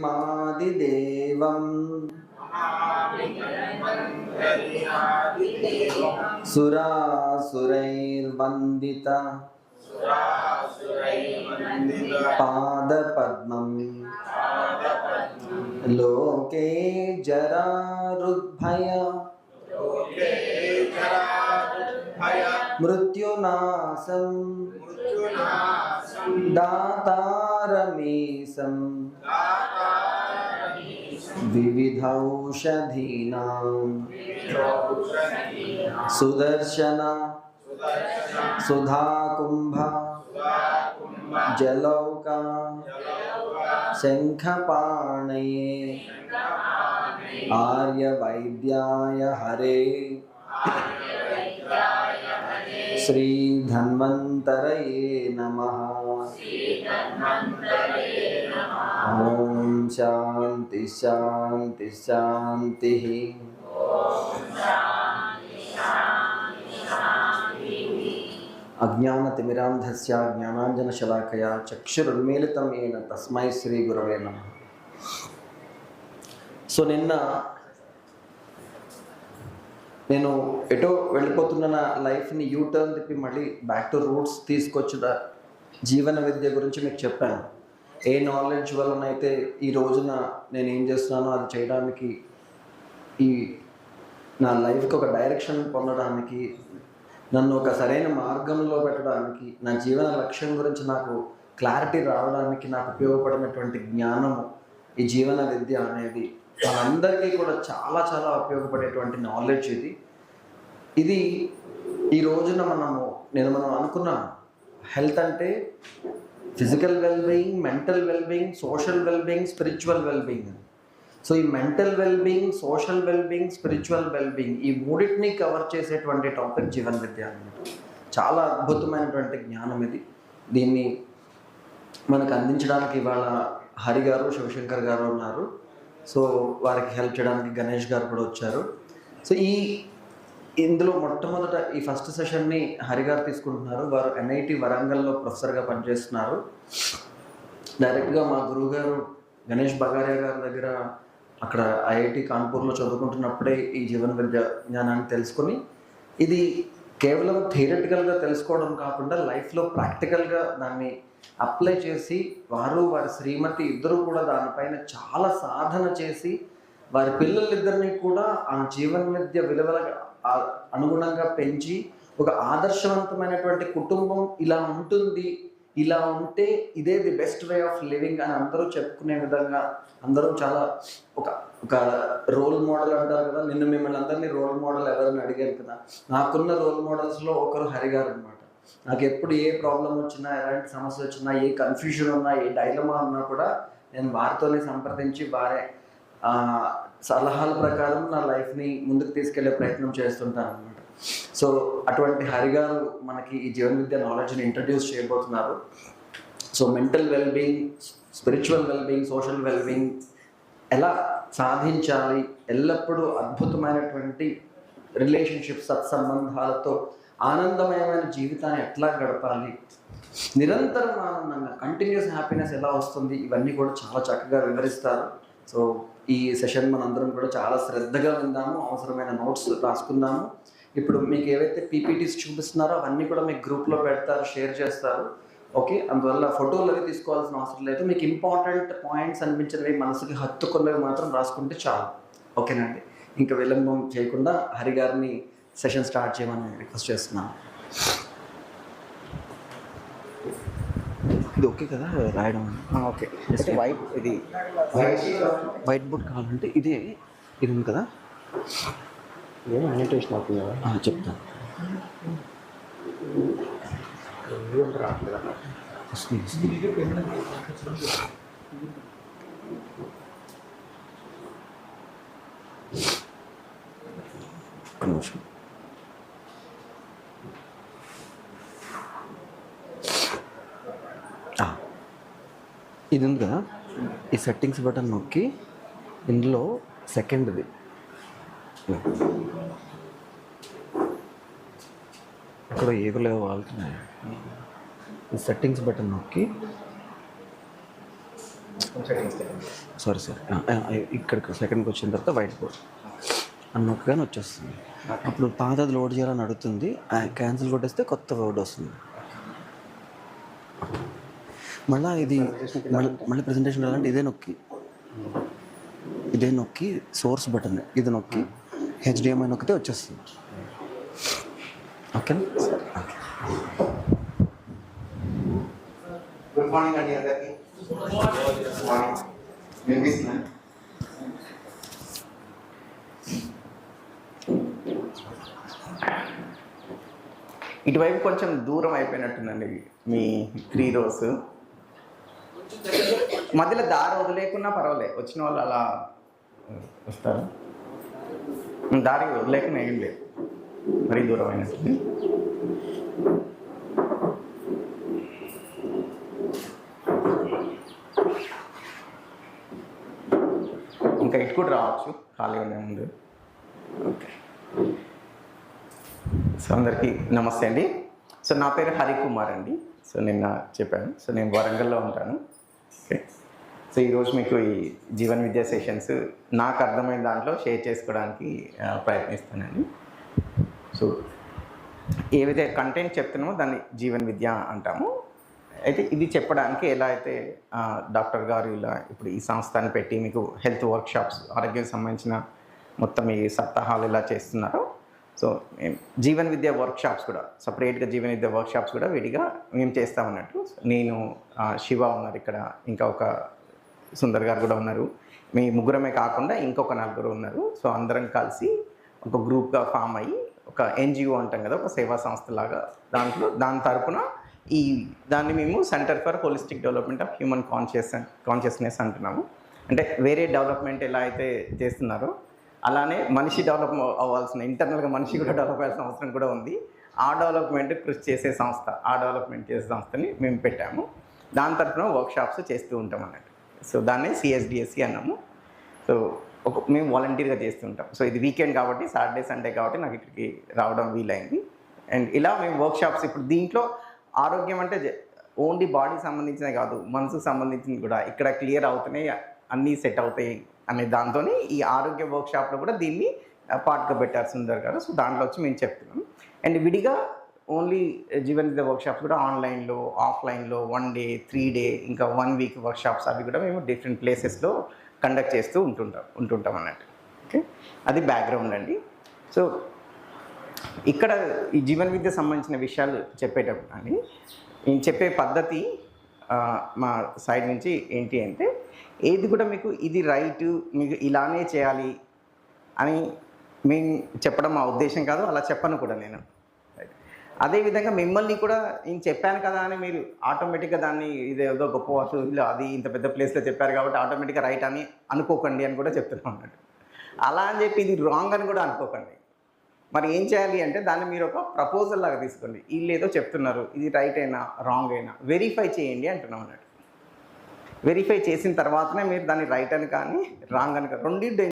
मादिदेवं सुरासुरैर्वन्दिता। लोके जरारुद्भय। मृत्युनाशं दातारमीशम्। विविधौषधीनां सुदर्शन सुधाकुम्भ जलौका शङ्खपाणये आर्यवैद्याय हरे। श्रीधन्वन्तरये नमः। ॐ శాంతి శాంతి శాంతి అజ్ఞానతిమిరాంధస్య జ్ఞానాంజనశలాకయ చక్షురున్మీలితం ఏన తస్మై శ్రీ గురవే నమ. సో నిన్న నేను ఎటో వెళ్ళిపోతున్న నా లైఫ్ని యూ టర్న్ తిప్పి మళ్ళీ బ్యాక్ టు రూట్స్ తీసుకొచ్చిన జీవన విద్య గురించి మీకు చెప్పాను. ఏ నాలెడ్జ్ వలనైతే ఈ రోజున నేను ఏం చేస్తున్నానో అది చేయడానికి ఈ నా లైఫ్కి ఒక డైరెక్షన్ పొందడానికి నన్ను ఒక సరైన మార్గంలో పెట్టడానికి నా జీవన లక్ష్యం గురించి నాకు క్లారిటీ రావడానికి నాకు ఉపయోగపడినటువంటి జ్ఞానము ఈ జీవన విద్య అనేది మనందరికీ కూడా చాలా చాలా ఉపయోగపడేటువంటి నాలెడ్జ్ ఇది. ఇది ఈ రోజున మనము నేను మనం అనుకున్నాను హెల్త్ అంటే physical wellbeing mental wellbeing social wellbeing spiritual wellbeing. So ఈ mental wellbeing social wellbeing spiritual wellbeing ఈ మూడింటిని కవర్ చేసేటువంటి టాపిక్ జీవన్ విద్య అనమాట చాలా అద్భుతమైనటువంటి జ్ఞానం ఇది. దీన్ని మనకు అందించడానికి ఇవాళ హరి గారు శివశంకర్ గారు ఉన్నారు. సో వారికి హెల్ప్ చేయడానికి గణేష్ గారు కూడా వచ్చారు. సో ఈ ఇందులో మొట్టమొదట ఈ ఫస్ట్ సెషన్ని హరిగారు తీసుకుంటున్నారు. వారు ఎన్ఐటి వరంగల్లో ప్రొఫెసర్గా పనిచేస్తున్నారు. డైరెక్ట్గా మా గురువు గారు గణేష్ బగారియా గారి దగ్గర అక్కడ ఐఐటి కాన్పూర్లో చదువుకుంటున్నప్పుడే ఈ జీవన విద్య జ్ఞానాన్ని తెలుసుకొని ఇది కేవలం థియరటికల్గా తెలుసుకోవడం కాకుండా లైఫ్లో ప్రాక్టికల్గా దాన్ని అప్లై చేసి వారు వారి శ్రీమతి ఇద్దరు కూడా దానిపైన చాలా సాధన చేసి వారి పిల్లలిద్దరినీ కూడా ఆ జీవన విద్య విలువల అనుగుణంగా పెంచి ఒక ఆదర్శవంతమైనటువంటి కుటుంబం ఇలా ఉంటుంది ఇలా ఉంటే ఇదే the best way of living అని అందరూ చెప్పుకునే విధంగా అందరూ చాలా ఒక ఒక రోల్ మోడల్ అంటారు కదా నిన్ను మిమ్మల్ని అందరినీ రోల్ మోడల్ ఎవరిని అడిగారు కదా నాకున్న రోల్ మోడల్స్లో ఒకరు హరి గారు అనమాట నాకు ఎప్పుడు ఏ ప్రాబ్లం వచ్చినా ఎలాంటి సమస్య వచ్చినా ఏ కన్ఫ్యూజన్ ఉన్నా ఏ డైలమా ఉన్నా కూడా నేను వారితోనే సంప్రదించి వారే సలహాల ప్రకారం నా లైఫ్ని ముందుకు తీసుకెళ్ళే ప్రయత్నం చేస్తుంటాను అనమాట సో అటువంటి హరి గారు మనకి ఈ జీవన విద్య నాలెడ్జ్ని ఇంట్రడ్యూస్ చేయబోతున్నారు. So mental wellbeing spiritual wellbeing social wellbeing ఎలా సాధించాలి ఎల్లప్పుడూ అద్భుతమైనటువంటి రిలేషన్షిప్ సత్సంబంధాలతో ఆనందమయమైన జీవితాన్ని ఎట్లా గడపాలి నిరంతరం ఆనందంగా కంటిన్యూస్ హ్యాపీనెస్ ఎలా వస్తుంది ఇవన్నీ కూడా చాలా చక్కగా వివరిస్తారు. సో ఈ సెషన్ మనందరం కూడా చాలా శ్రద్ధగా విందాము అవసరమైన నోట్స్ రాసుకుందాము. ఇప్పుడు మీకు ఏవైతే పీపీటీస్ చూపిస్తున్నారో అవన్నీ కూడా మీకు గ్రూప్లో పెడతారు షేర్ చేస్తారు. ఓకే అందువల్ల ఫోటోలు అవి తీసుకోవాల్సిన అవసరం లేదు. మీకు ఇంపార్టెంట్ పాయింట్స్ అనిపించినవి మనసుకి హత్తుకున్నవి మాత్రం రాసుకుంటే చాలు. ఓకేనండి. ఇంకా విలంబం చేయకుండా హరి గారిని సెషన్ స్టార్ట్ చేయమని రిక్వెస్ట్ చేస్తున్నాను. ఇది ఓకే కదా? రాయడం ఓకే. జస్ట్ వైట్ ఇది వైట్ బోర్డ్ కావాలంటే ఇదే ఇది ఉంది కదా? ఏం అనిటేషన్ అవుతుంది? చెప్తాను ఒక్క నిమిషం. ఇది ఉంది కదా? ఈ సెట్టింగ్స్ బటన్ నొక్కి ఇందులో సెకండ్ది ఇక్కడ ఏగులేవో వాళ్తున్నాయి ఈ సెట్టింగ్స్ బటన్ నొక్కి సారీ సార్ ఇక్కడికి సెకండ్కి వచ్చిన తర్వాత వైట్ బోర్డ్ అన్నొక్కగానే వచ్చేస్తుంది. అప్పుడు పాతది లోడ్ చేయాలని అడుగుతుంది. క్యాన్సిల్ కొట్టేస్తే కొత్త వర్డ్ వస్తుంది. మళ్ళీ ఇది మళ్ళీ ప్రజెంటేషన్ రావాలంటే ఇదే నొక్కి. ఇదే నొక్కి సోర్స్ బటన్ ఇది నొక్కి హెచ్డిఎంఐ నొక్కితే వచ్చేస్తుంది. ఓకే గుడ్ మార్నింగ్ అండి అందరికి మార్నింగ్ వినిపిస్తుంది ఇటువైపు కొంచెం దూరం అయిపోయినట్టుందండి మీ త్రీ రోస్. మధ్యలో దారి వదిలేకున్నా పర్వాలేదు వచ్చిన వాళ్ళు అలా వస్తారు? దారి వదిలేకున్నా ఏం లేదు. మరీ దూరం అయినట్టుంది. ఇంకా ఇటు కూడా రావచ్చు ఖాళీగానే ఓకే. సో అందరికీ నమస్తే అండి. సో నా పేరు హరికుమార్ అండి. సో నిన్న చెప్పాను. సో నేను వరంగల్లో ఉంటాను. ఓకే సో ఈరోజు మీకు ఈ జీవన్ విద్యా సెషన్స్ నాకు అర్థమైన దాంట్లో షేర్ చేసుకోవడానికి ప్రయత్నిస్తానండి. సో ఏవైతే కంటెంట్ చెప్తున్నామో దాన్ని జీవన్ విద్య అంటాము. అయితే ఇది చెప్పడానికి ఎలా అయితే డాక్టర్ గారు ఇలా ఇప్పుడు ఈ సంస్థను పెట్టి మీకు హెల్త్ వర్క్షాప్స్ ఆరోగ్యం సంబంధించిన మొత్తం ఈ సప్తాహాలు ఇలా చేస్తున్నారో సో మేము జీవన్ విద్య వర్క్షాప్స్ కూడా సపరేట్గా జీవన విద్య వర్క్షాప్స్ కూడా విడిగా మేము చేస్తామన్నట్టు. నేను శివ ఉన్నారు ఇక్కడ ఇంకా ఒక సుందర్ గారు కూడా ఉన్నారు. మీ ముగ్గురమే కాకుండా ఇంకొక నలుగురు ఉన్నారు. సో అందరం కలిసి ఒక గ్రూప్గా ఫామ్ అయ్యి ఒక ఎన్జిఓ అంటాం కదా ఒక సేవా సంస్థ లాగా దాంట్లో దాని తరపున ఈ దాన్ని మేము centre for holistic development of human conscious consciousness అంటున్నాము. అంటే వేరే డెవలప్మెంట్ ఎలా అయితే చేస్తున్నారో అలానే మనిషి డెవలప్ అవ్వాల్సిన ఇంటర్నల్గా మనిషి కూడా డెవలప్ అవ్వాల్సిన అవసరం కూడా ఉంది. ఆ డెవలప్మెంట్ కృషి చేసే సంస్థ ఆ డెవలప్మెంట్ చేసే సంస్థని మేము పెట్టాము. దాని తరఫున వర్క్షాప్స్ చేస్తూ ఉంటాం అన్నట్టు. సో దాన్ని సిఎస్డిఎస్సి అన్నాము. సో ఒక మేము వాలంటీర్గా చేస్తుంటాం. సో ఇది వీకెండ్ కాబట్టి సాటర్డే సండే కాబట్టి నాకు ఇక్కడికి రావడం వీలైంది. అండ్ ఇలా మేము వర్క్షాప్స్ ఇప్పుడు దీంట్లో ఆరోగ్యం అంటే ఓన్లీ బాడీ సంబంధించినవి కాదు మనసుకు సంబంధించింది కూడా. ఇక్కడ క్లియర్ అవుతున్నాయి. అన్నీ సెట్ అవుతాయి అనే దాంతో ఈ ఆరోగ్య వర్క్షాప్లో కూడా దీన్ని పార్ట్గా పెట్టారు సుందర్ గారు సో దాంట్లో వచ్చి మేము చెప్తున్నాం. అండ్ విడిగా ఓన్లీ జీవన్ విద్య వర్క్షాప్స్ కూడా ఆన్లైన్లో ఆఫ్లైన్లో వన్ డే త్రీ డే ఇంకా వన్ వీక్ వర్క్షాప్స్ అవి కూడా మేము డిఫరెంట్ ప్లేసెస్లో కండక్ట్ చేస్తూ ఉంటుంటాం ఉంటుంటాం అన్నట్టు. ఓకే? అది బ్యాక్గ్రౌండ్ అండి. సో ఇక్కడ ఈ జీవన విద్య సంబంధించిన విషయాలు చెప్పేటప్పుడు కానీ నేను చెప్పే పద్ధతి మా సైడ్ నుంచి ఏంటి అంటే ఏది కూడా మీకు ఇది రైట్ మీకు ఇలానే చేయాలి అని మేము చెప్పడం మా ఉద్దేశం కాదు అలా చెప్పను కూడా నేను. అదేవిధంగా మిమ్మల్ని కూడా నేను చెప్పాను కదా అని మీరు ఆటోమేటిక్గా దాన్ని ఇది ఏదో గొప్ప వసూలు అది ఇంత పెద్ద ప్లేస్లో చెప్పారు కాబట్టి ఆటోమేటిక్గా రైట్ అని అనుకోకండి అని కూడా చెప్తున్నాం అన్నట్టు. అలా అని చెప్పి ఇది రాంగ్ అని కూడా అనుకోకండి. మరి ఏం చేయాలి అంటే దాన్ని మీరు ఒక ప్రపోజల్ లాగా తీసుకోండి. వీళ్ళు ఏదో చెప్తున్నారు. ఇది రైట్ అయినా రాంగ్ అయినా. వెరిఫై చేయండి అంటున్నాం అన్నట్టు. వెరిఫై చేసిన తర్వాతనే మీరు దాన్ని రైట్ అని కానీ రాంగ్ అని కానీ రెండింటి